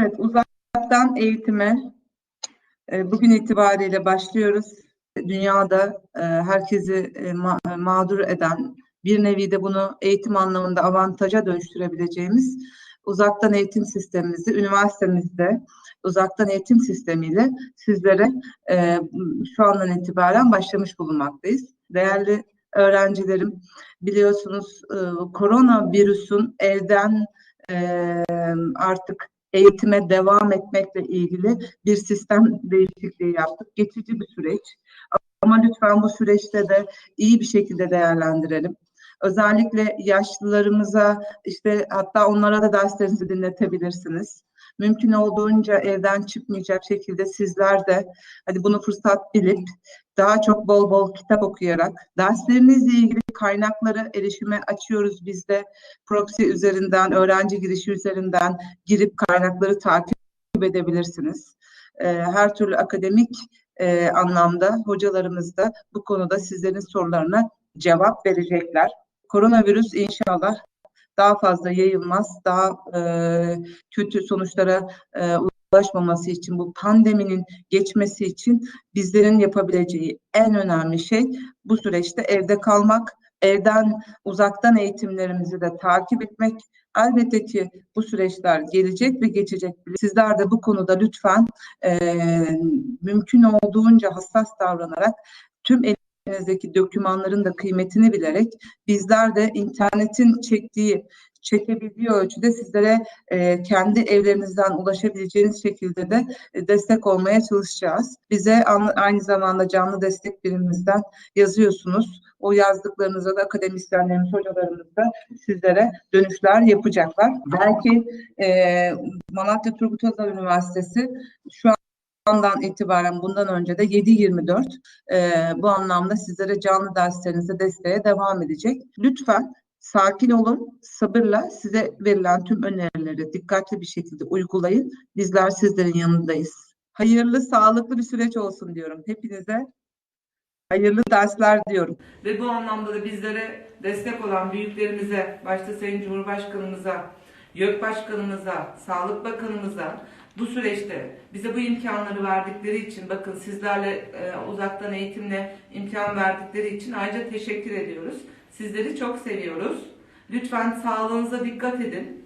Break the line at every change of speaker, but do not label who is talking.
Evet, uzaktan eğitime e, bugün itibariyle başlıyoruz. Dünyada e, herkesi e, ma- mağdur eden, bir nevi de bunu eğitim anlamında avantaja dönüştürebileceğimiz uzaktan eğitim sistemimizi üniversitemizde uzaktan eğitim sistemiyle sizlere şu andan itibaren başlamış bulunmaktayız. Değerli öğrencilerim, biliyorsunuz e, koronavirüsün evden e, artık eğitime devam etmekle ilgili bir sistem değişikliği yaptık. Geçici bir süreç. Ama lütfen bu süreçte de iyi bir şekilde değerlendirelim. Özellikle yaşlılarımıza işte hatta onlara da derslerinizi dinletebilirsiniz. Mümkün olduğunca evden çıkmayacak şekilde sizler de hani bunu fırsat bilip daha çok bol bol kitap okuyarak derslerinizle ilgili kaynakları erişime açıyoruz biz de proxy üzerinden, öğrenci girişi üzerinden girip kaynakları takip edebilirsiniz. Ee, her türlü akademik e, anlamda hocalarımız da bu konuda sizlerin sorularına cevap verecekler. Koronavirüs inşallah daha fazla yayılmaz, daha e, kötü sonuçlara e, ulaşmaması için, bu pandeminin geçmesi için bizlerin yapabileceği en önemli şey bu süreçte evde kalmak, evden uzaktan eğitimlerimizi de takip etmek. Elbette ki bu süreçler gelecek ve geçecek. Sizler de bu konuda lütfen e, mümkün olduğunca hassas davranarak tüm elinizdeki dokümanların da kıymetini bilerek bizler de internetin çektiği çekebildiği ölçüde sizlere e, kendi evlerinizden ulaşabileceğiniz şekilde de e, destek olmaya çalışacağız. Bize an, aynı zamanda canlı destek birimimizden yazıyorsunuz. O yazdıklarınıza da akademisyenlerimiz, hocalarımız da sizlere dönüşler yapacaklar. Belki e, Malatya Turgut Özal Üniversitesi şu an andan itibaren bundan önce de 7-24 e, bu anlamda sizlere canlı derslerinize desteğe devam edecek. Lütfen sakin olun, sabırla size verilen tüm önerileri dikkatli bir şekilde uygulayın. Bizler sizlerin yanındayız. Hayırlı, sağlıklı bir süreç olsun diyorum hepinize. Hayırlı dersler diyorum.
Ve bu anlamda da bizlere destek olan büyüklerimize, başta Sayın Cumhurbaşkanımıza, YÖK Başkanımıza, Sağlık Bakanımıza bu süreçte bize bu imkanları verdikleri için, bakın sizlerle e, uzaktan eğitimle imkan verdikleri için ayrıca teşekkür ediyoruz. Sizleri çok seviyoruz. Lütfen sağlığınıza dikkat edin.